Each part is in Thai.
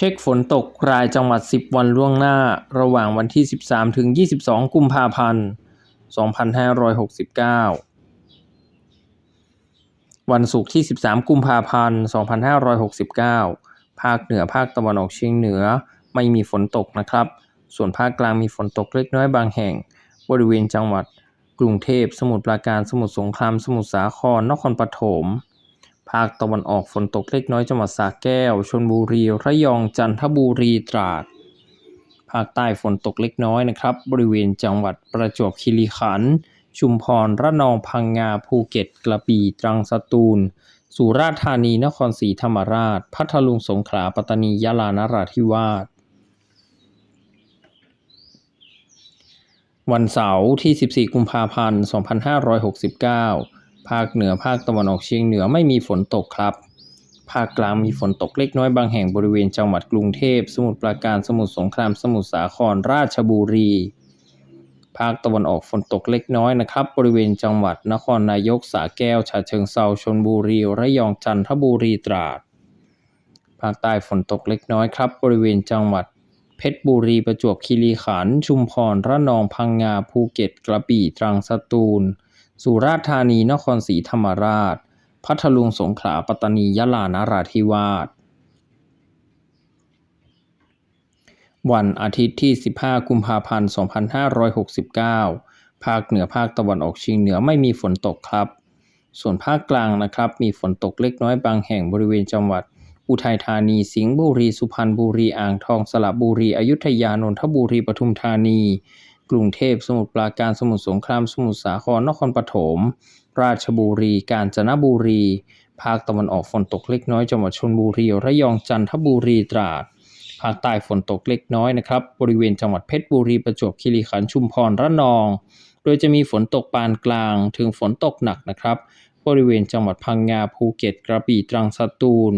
เช็คฝนตกรายจังหวัด 10 วันล่วงหน้า ระหว่างวันที่ 13 ถึง 22 กุมภาพันธ์ 2569 วันศุกร์ที่ 13 กุมภาพันธ์ 2569 ภาคเหนือภาคตะวันออกเฉียงเหนือไม่มีฝนตกนะครับ ส่วนภาคกลางมีฝนตกเล็กน้อยบางแห่ง บริเวณจังหวัด กรุงเทพ สมุทรปราการ สมุทรสงคราม สมุทรสาคร นครปฐม ภาคตะวันออกฝนตกเล็กน้อยจังหวัดสระแก้ว ชลบุรี ระยอง จันทบุรี ตราด ภาคใต้ฝนตกเล็กน้อยนะครับ บริเวณจังหวัดประจวบคีรีขันธ์ ชุมพร ระนอง พังงา ภูเก็ต กระบี่ ตรัง สตูล สุราษฎร์ธานี นครศรีธรรมราช พัทลุง สงขลา ปัตตานี ยะลา นราธิวาสวันเสาร์ที่ 14 กุมภาพันธ์ 2569 ภาคเหนือภาคตะวันออกเฉียงเหนือไม่มีฝนตกครับ ภาคกลางมีฝนตกเล็กน้อยบางแห่งบริเวณจังหวัดกรุงเทพ สมุทรปราการสมุทรสงครามสมุทรสาครราชบุรี ภาคตะวันออกฝนตกเล็กน้อยนะครับ บริเวณจังหวัดนครนายกสระแก้วฉะเชิงเทราชลบุรีระยองจันทบุรีตราด ภาคใต้ฝนตกเล็กน้อยครับ บริเวณจังหวัดเพชรบุรีประจวบคีรีขันธ์ชุมพรระนองพังงาภูเก็ตกระบี่ตรังสตูล สุราษฎร์ธานี นครศรีธรรมราช พัทลุง สงขลา ปัตตานี ยะลานราธิวาส วันอาทิตย์ที่ 15 กุมภาพันธ์ 2569 ภาคเหนือภาคตะวันออกเฉียงเหนือไม่มีฝนตกครับ ส่วนภาคกลางนะครับ มีฝนตกเล็กน้อยบางแห่งบริเวณจังหวัด อุทัยธานี สิงห์บุรี สุพรรณบุรี อ่างทอง สระบุรี อยุธยา นนทบุรี ปทุมธานี กรุงเทพ สมุทรปราการ สมุทรสงคราม สมุทรสาคร นครปฐม ราชบุรี กาญจนบุรี ภาคตะวันออกฝนตกเล็กน้อย จังหวัดชลบุรี ระยอง จันทบุรี ตราด ภาคใต้ฝนตกเล็กน้อยนะครับ บริเวณจังหวัดเพชรบุรี ประจวบคีรีขันธ์ ชุมพร ระนอง โดยจะมีฝนตกปานกลาง ถึงฝนตกหนักนะครับ บริเวณจังหวัดพังงา ภูเก็ต กระบี่ ตรัง สตูล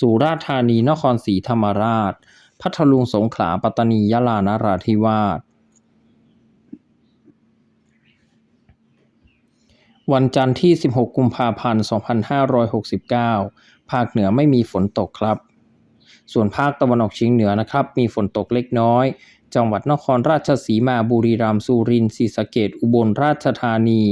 สุราษฎร์ธานี นครศรีธรรมราช พัทลุง สงขลา ปัตตานี ยะลา นราธิวาส วันจันทร์ที่ 16 กุมภาพันธ์ 2569 ภาคเหนือไม่มีฝนตกครับ ส่วนภาคตะวันออกเฉียงเหนือนะครับ มีฝนตกเล็กน้อย จังหวัดนครราชสีมา บุรีรัมย์ สุรินทร์ ศรีสะเกษอุบลราชธานี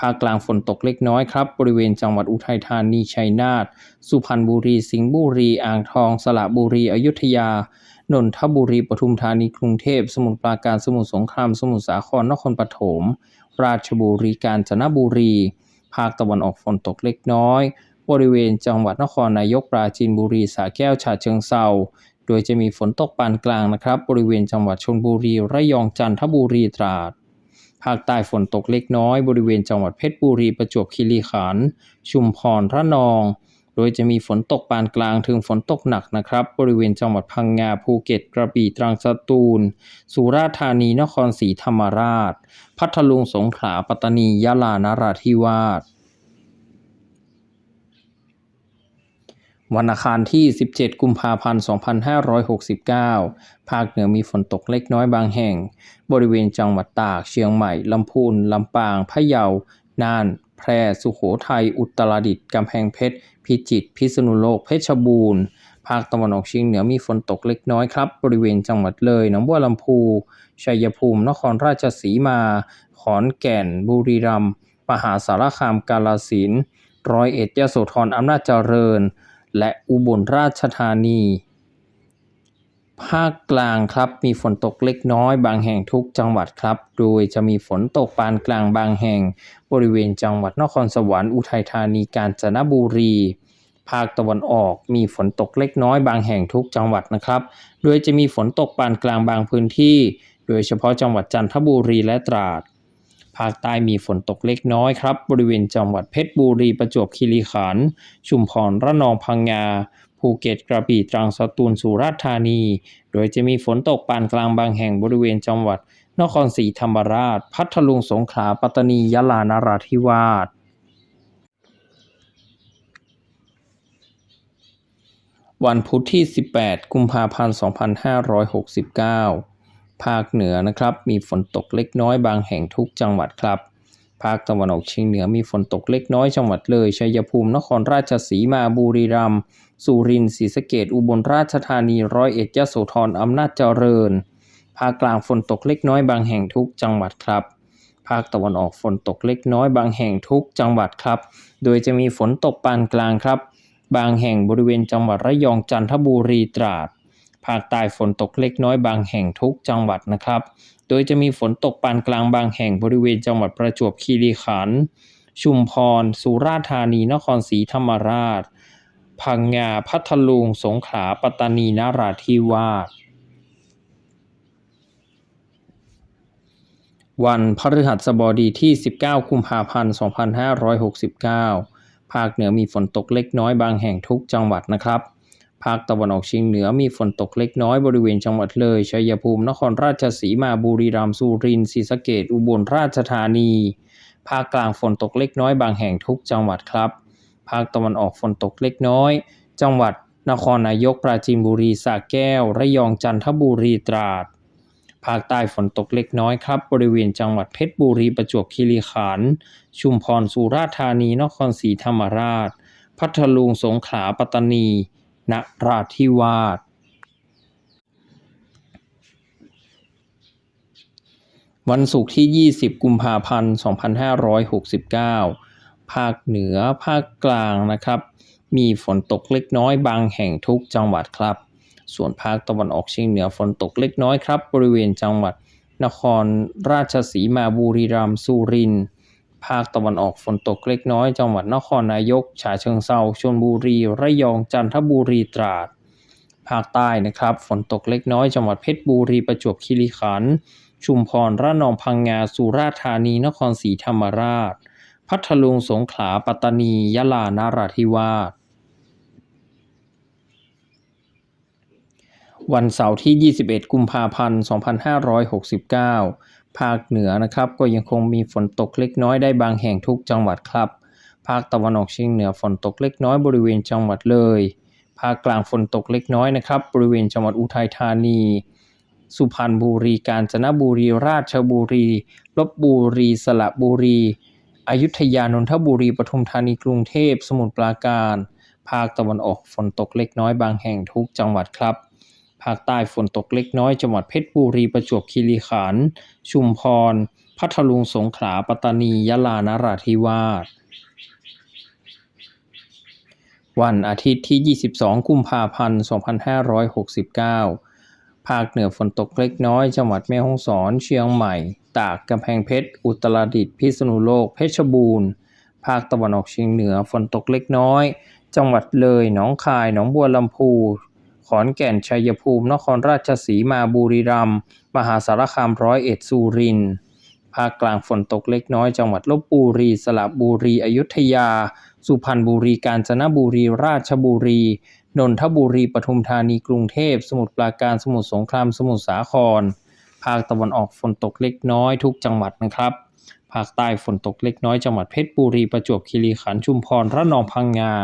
ภาคกลางฝนตกเล็กน้อยครับ บริเวณจังหวัดอุทัยธานี ชัยนาท สุพรรณบุรี สิงห์บุรี อ่างทอง สระบุรี อยุธยานนทบุรี ปทุมธานี กรุงเทพ สมุทรปราการ สมุทรสงคราม สมุทรสาคร นครปฐม ราชบุรีกาญจนบุรี ภาคตะวันออกฝนตกเล็กน้อย บริเวณจังหวัดนครนายกปราจีนบุรีสาแก้วฉะเชิงเซาโดยจะมีฝนตกปานกลางนะครับ บริเวณจังหวัดชนบุรีระยองจันทบุรีตราด ภาคใต้ฝนตกเล็กน้อย บริเวณจังหวัดเพชรบุรีประจวบคีรีขันธ์ชุมพรระนอง โดยจะมีฝนตกปานกลางถึงฝนตกหนักนะครับ บริเวณจังหวัดพังงาภูเก็ตกระบี่ตรังสตูล สุราษฎร์ธานีนครศรีธรรมราช พัทลุงสงขลาปัตตานียะลานราธิวาสวันอังคารที่ 17 กุมภาพันธ์ 2569 ภาคเหนือมีฝนตกเล็กน้อยบางแห่ง บริเวณจังหวัดตาก เชียงใหม่ ลำพูน ลำปาง พะเยา น่าน แพร่สุโขทัยอุตรดิตถ์กำแพงเพชร พิจิตรพิษณุโลกเพชรบูรณ์ภาคตะวันออกเฉียงเหนือมีฝนตกเล็กน้อยครับ บริเวณจังหวัดเลยหนองบัวลำพูชัยภูมิ นครราชสีมา ขอนแก่น บุรีรัมย์มหาสารคามกาฬสินร้อยเอ็ดยโสธรอำนาจเจริญ และอุบลราชธานี ภาคกลางครับมีฝนตกเล็กน้อยบางแห่งทุกจังหวัดครับ โดยจะมีฝนตกปานกลางบางแห่ง บริเวณจังหวัดนครสวรรค์อุทัยธานีกาญจนบุรี ภาคตะวันออกมีฝนตกเล็กน้อยบางแห่งทุกจังหวัดนะครับ โดยจะมีฝนตกปานกลางบางพื้นที่ โดยเฉพาะจังหวัดจันทบุรีและตราด ภาคใต้มีฝนตกเล็กน้อยครับ บริเวณจังหวัดเพชรบุรีประจวบคีรีขันธ์ชุมพรระนองพังงา ภูเก็ตกระบี่ตรังสตูลสุราษฎร์ธานี โดยจะมีฝนตกปานกลางบางแห่งบริเวณจังหวัด นครศรีธรรมราช พัทลุงสงขลาปัตตานียะลานราธิวาสวันพุธที่ 18 กุมภาพันธ์ 2569 ภาคเหนือนะครับ มีฝนตกเล็กน้อยบางแห่งทุกจังหวัดครับ ภาคตะวันออกเฉียงเหนือมีฝนตกเล็กน้อยจังหวัดเลยชัยภูมินครราชสีมาบุรีรัมย์สุรินทร์ศรีสะเกษอุบลราชธานีร้อยเอ็ดยโสธรอำนาจเจริญ ภาคกลางฝนตกเล็กน้อยบางแห่งทุกจังหวัดครับ ภาคตะวันออกฝนตกเล็กน้อยบางแห่งทุกจังหวัดครับ โดยจะมีฝนตกปานกลางครับ บางแห่งบริเวณจังหวัดระยองจันทบุรีตราด ภาคใต้ฝนตกเล็กน้อยบางแห่งทุกจังหวัดนะครับ โดยจะมีฝนตกปานกลางบางแห่งบริเวณจังหวัดประจวบคีรีขันธ์ ชุมพร สุราษฎร์ธานี นครศรีธรรมราช พังงา พัทลุง สงขลา ปัตตานีนราธิวาส วันพฤหัสบดีที่ 19 กุมภาพันธ์ 2569 ภาคเหนือมีฝนตกเล็กน้อยบางแห่งทุกจังหวัดนะครับ ภาคตะวันออกเฉียงเหนือมีฝนตกเล็กน้อยบริเวณจังหวัดเลย ชัยภูมิ นครราชสีมา บุรีรัมย์ สุรินทร์ ศรีสะเกษอุบลราชธานี ภาคกลางฝนตกเล็กน้อยบางแห่งทุกจังหวัดครับ ภาคตะวันออกฝนตกเล็กน้อย จังหวัด นครนายก ปราจีนบุรี สระแก้ว ระยอง จันทบุรี ตราด ภาคใต้ฝนตกเล็กน้อยครับ บริเวณจังหวัดเพชรบุรี ประจวบคีรีขันธ์ ชุมพร สุราษฎร์ธานี นครศรีธรรมราช พัทลุง สงขลา ปัตตานี นราธิวาส วันศุกร์ที่ 20 กุมภาพันธ์ 2569 ภาคเหนือภาคกลางนะครับ มีฝนตกเล็กน้อยบางแห่งทุกจังหวัดครับ ส่วนภาคตะวันออกเฉียงเหนือฝนตกเล็กน้อยครับ บริเวณจังหวัดนครราชสีมาบุรีรัมย์สุรินทร์ ภาคตะวันออกฝนตกเล็กน้อย จังหวัดนครนายก ฉะเชิงเทราชลบุรี ระยอง จันทบุรี ตราด ภาคใต้นะครับ ฝนตกเล็กน้อย จังหวัดเพชรบุรี ประจวบคีรีขันธ์ ชุมพร ระนอง พังงา สุราษฎร์ธานี นครศรีธรรมราช พัทลุง สงขลา ปัตตานี ยะลานราธิวาส วันเสาร์ที่ 21 กุมภาพันธ์ 2569 ภาคเหนือนะครับก็ยังคงมีฝนตกเล็กน้อยได้บางแห่งทุกจังหวัดครับ ภาคตะวันออกเฉียงเหนือฝนตกเล็กน้อยบริเวณจังหวัดเลย ภาคกลางฝนตกเล็กน้อยนะครับบริเวณจังหวัดอุทัยธานี สุพรรณบุรีกาญจนบุรีราชบุรีลบบุรีสระบุรีอยุธยานนทบุรีปทุมธานีกรุงเทพสมุทรปราการ ภาคตะวันออกฝนตกเล็กน้อยบางแห่งทุกจังหวัดครับ ภาคใต้ฝนตกเล็กน้อย จังหวัดเพชรบุรีประจวบคีรีขันธ์ชุมพร พัทลุงสงขลาปัตตานียะลานราธิวาสวันอาทิตย์ที่ 22 กุมภาพันธ์ 2569 ภาคเหนือฝนตกเล็กน้อย จังหวัดแม่ฮ่องสอน เชียงใหม่ ตาก กำแพงเพชร อุตรดิตถ์ พิษณุโลก เพชรบูรณ์ ภาคตะวันออกเฉียงเหนือฝนตกเล็กน้อย จังหวัดเลย หนองคาย หนองบัวลำพู ขอนแก่น ชัยภูมิ นครราชสีมา บุรีรัมย์ มหาสารคาม ร้อยเอ็ด สุรินทร์ ภาคกลางฝนตกเล็กน้อย จังหวัดลบบุรี สระบุรี อยุธยา สุพรรณบุรี กาญจนบุรี ราชบุรี นนทบุรี ปทุมธานี กรุงเทพ สมุทรปราการ สมุทรสงคราม สมุทรสาคร ภาคตะวันออกฝนตกเล็กน้อยทุกจังหวัดนะครับ ภาคใต้ฝนตกเล็กน้อย จังหวัดเพชรบุรี ประจวบคีรีขันธ์ ชุมพร ระนอง พังงา